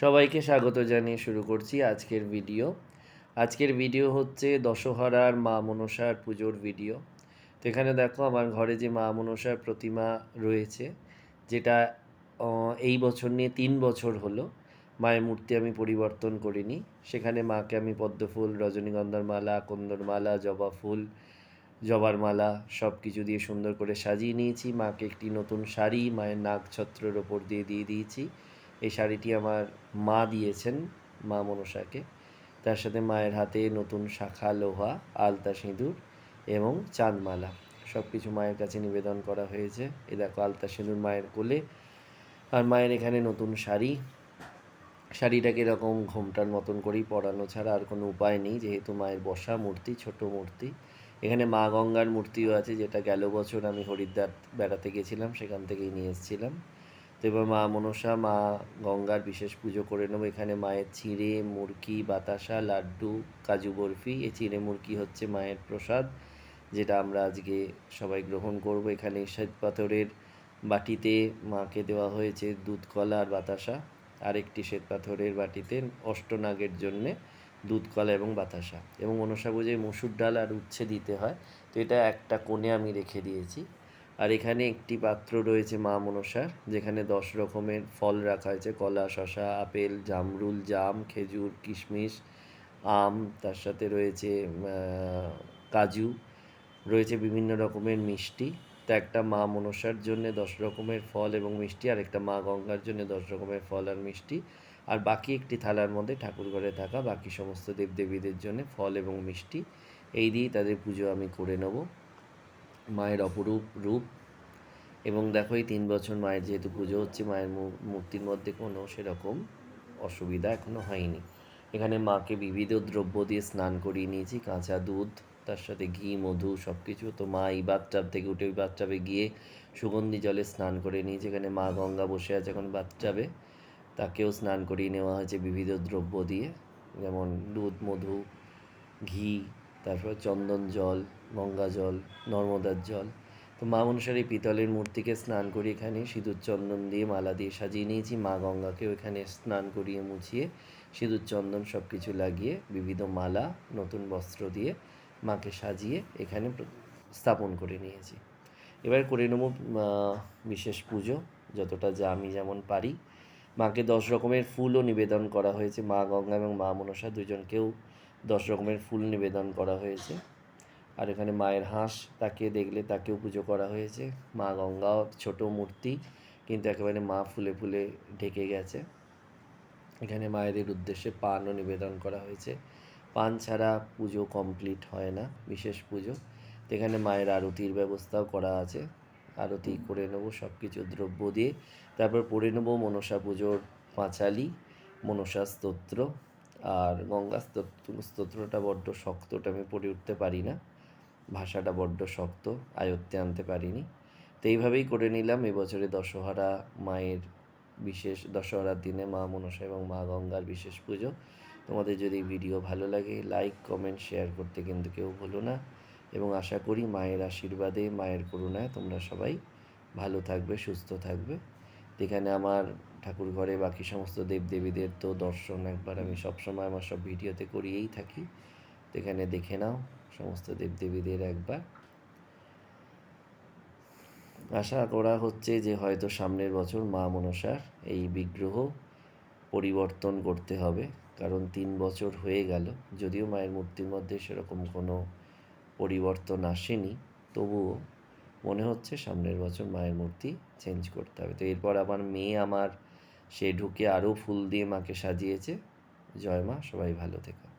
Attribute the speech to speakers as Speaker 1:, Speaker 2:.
Speaker 1: সবাইকে স্বাগত জানিয়ে শুরু করছি আজকের ভিডিও। আজকের ভিডিও হচ্ছে দশহরার মা মনসার পুজোর ভিডিও। তো এখানে দেখো আমার ঘরে যে মা মনসার প্রতিমা রয়েছে, যেটা এই বছর নিয়ে তিন বছর হলো। মায়ের মূর্তি আমি পরিবর্তন করিনি। সেখানে মাকে আমি পদ্মফুল, রজনীগন্ধার মালা কন্দর মালা, জবা ফুল, জবার মালা সব কিছু দিয়ে সুন্দর করে সাজিয়ে নিয়েছি। মাকে একটি নতুন শাড়ি, মায়ের নাগ ছত্রের ওপর দিয়ে দিয়ে দিয়েছি। এই শাড়িটি আমার মা দিয়েছেন, মা মনসাকে। তার সাথে মায়ের হাতে নতুন শাখা, লোহা, আলতা সিঁদুর এবং চাঁদমালা। সব কিছু মায়ের কাছে নিবেদন করা হয়েছে। এ দেখো, আলতা সিঁদুর মায়ের কোলে। আর মায়ের এখানে নতুন শাড়ি। শাড়িটাকে এরকম ঘোমটার মতন করেই পরানো ছাড়া আর কোনো উপায় নেই, যেহেতু মায়ের বসা মূর্তি, ছোট মূর্তি। এখানে মা গঙ্গার মূর্তিও আছে, যেটা গেল বছর আমি হরিদ্বার বেড়াতে গেছিলাম, সেখান থেকেই নিয়ে এসেছিলাম। তো এবার মা মনসা, মা গঙ্গার বিশেষ পুজো করে নেব। এখানে মায়ের চিঁড়ে মুরকি বাতাসা, লাড্ডু, কাজু বরফি, এই চিঁড়ে মুরকি হচ্ছে মায়ের প্রসাদ, যেটা আমরা আজকে সবাই গ্রহণ করব। এখানে শ্বেত পাথরের বাটিতে মাকে দেওয়া হয়েছে দুধ কলা আর বাতাসা, আরেকটি শ্বেত পাথরের বাটিতে অষ্টনাগের জন্যে দুধ কলা এবং বাতাসা। এবং মনসা পুজোয় মসুর ডাল আর উচ্ছে দিতে হয়, তো এটা একটা কোণে আমি রেখে দিয়েছি। আর এখানে একটি পাত্র রয়েছে মা মনসার যেখানে দশ রকমের ফল রাখা হয়েছে। কলা শশা আপেল, জামরুল, জাম, খেজুর, কিশমিশ, আম, তার সাথে রয়েছে কাজু, রয়েছে বিভিন্ন রকমের মিষ্টি। তা একটা মা মনসার জন্য দশ রকমের ফল এবং মিষ্টি, আর একটা মা গঙ্গার জন্য দশ রকমের ফল আর মিষ্টি। আর বাকি একটি থালার মধ্যে ঠাকুর ঘরে থাকা বাকি সমস্ত দেবদেবীদের জন্য ফল এবং মিষ্টি। এই দিয়েই তাদের পুজো আমি করে নেব। মায়ের অপরূপ রূপ। এবং দেখো, এই তিন বছর মায়ের যেহেতু পুজো হচ্ছে, মায়ের মূর্তির মধ্যে কোনো সেরকম অসুবিধা এখনও হয়নি। এখানে মাকে বিবিধ দ্রব্য দিয়ে স্নান করিয়ে নিয়েছি, কাঁচা দুধ, তার সাথে ঘি, মধু সব কিছু তো মা এই বাথটাব থেকে উঠে ওই বাথটাবে গিয়ে সুগন্ধি জলে স্নান করে নিয়েছে। এখানে মা গঙ্গা বসে আছে এখন বাথটাবে। তাকেও স্নান করিয়ে নেওয়া হয়েছে বিবিধ দ্রব্য দিয়ে। যেমন দুধ, মধু, ঘি তারপর চন্দন জল, গঙ্গা জল, নর্মদার জল। তো মা মনসার এই পিতলের মূর্তিকে স্নান করি এখানে সিঁদুর চন্দন দিয়ে মালা দিয়ে সাজিয়ে নিয়েছি। মা গঙ্গাকেও এখানে স্নান করিয়ে মুছিয়ে সিঁদুর চন্দন সব কিছু লাগিয়ে বিবিধ মালা, নতুন বস্ত্র দিয়ে মাকে সাজিয়ে এখানে স্থাপন করে নিয়েছি। এবার করে নেব বিশেষ পুজো, যতটা যা আমি যেমন পারি। মাকে দশ রকমের ফুলও নিবেদন করা হয়েছে। মা গঙ্গা এবং মা মনসা দুজনকেও দশ রকমের ফুল নিবেদন করা হয়েছে। আর এখানে মায়ের হাঁস তাকে দেখলে তাকেও পুজো করা হয়েছে। মা গঙ্গাও, ছোট মূর্তি, কিন্তু একেবারে মা ফুলে ফুলে ঢেকে গেছে। এখানে মায়েদের উদ্দেশ্যে পানও নিবেদন করা হয়েছে। পান ছাড়া পুজো কমপ্লিট হয় না, বিশেষ পুজো। এখানে মায়ের আরতির ব্যবস্থাও করা আছে। আরতি করে নেব সব কিছু দ্রব্য দিয়ে। তারপর পড়ে নেব মনসা পুজোর পাঁচালি, মনসা স্তোত্র। আর গঙ্গা স্তোত্র স্তোত্রটা বড্ড শক্ত, ওটা আমি পড়ে উঠতে পারি না। ভাষাটা বড্ড শক্ত, আয়ত্তে আনতে পারিনি। তো এইভাবেই করে নিলাম। এবছরে দশহরা মায়ের বিশেষ, দশহরার দিনে মা মনসা এবং মা গঙ্গার বিশেষ পুজো। তোমাদের যদি ভিডিও ভালো লাগে, লাইক, কমেন্ট, শেয়ার করতে কিন্তু কেউ ভুলো না। এবং আশা করি মায়ের আশীর্বাদে, মায়ের করুণায় তোমরা সবাই ভালো থাকবে, সুস্থ থাকবে। এখানে আমার ঠাকুর ঘরে বাকি সমস্ত দেবদেবীদের তো দর্শন একবার আমি সবসময় আমার সব ভিডিওতে করিয়েই থাকি। তো এখানে দেখে নাও সমস্ত দেবদেবীদের একবার। আশা করা হচ্ছে যে হয়তো সামনের বছর মা মনসার এই বিগ্রহ পরিবর্তন করতে হবে। কারণ তিন বছর হয়ে গেল, যদিও মায়ের মূর্তির মধ্যে সেরকম কোনো পরিবর্তন আসেনি, তবুও মনে হচ্ছে সামনের বছর মায়ের মূর্তি চেঞ্জ করতে হবে। তো এরপর আমার মেয়ে আমার, সে ঢুকে আরও ফুল দিয়ে মাকে সাজিয়েছে। জয় মা, সবাই ভালো থেকো।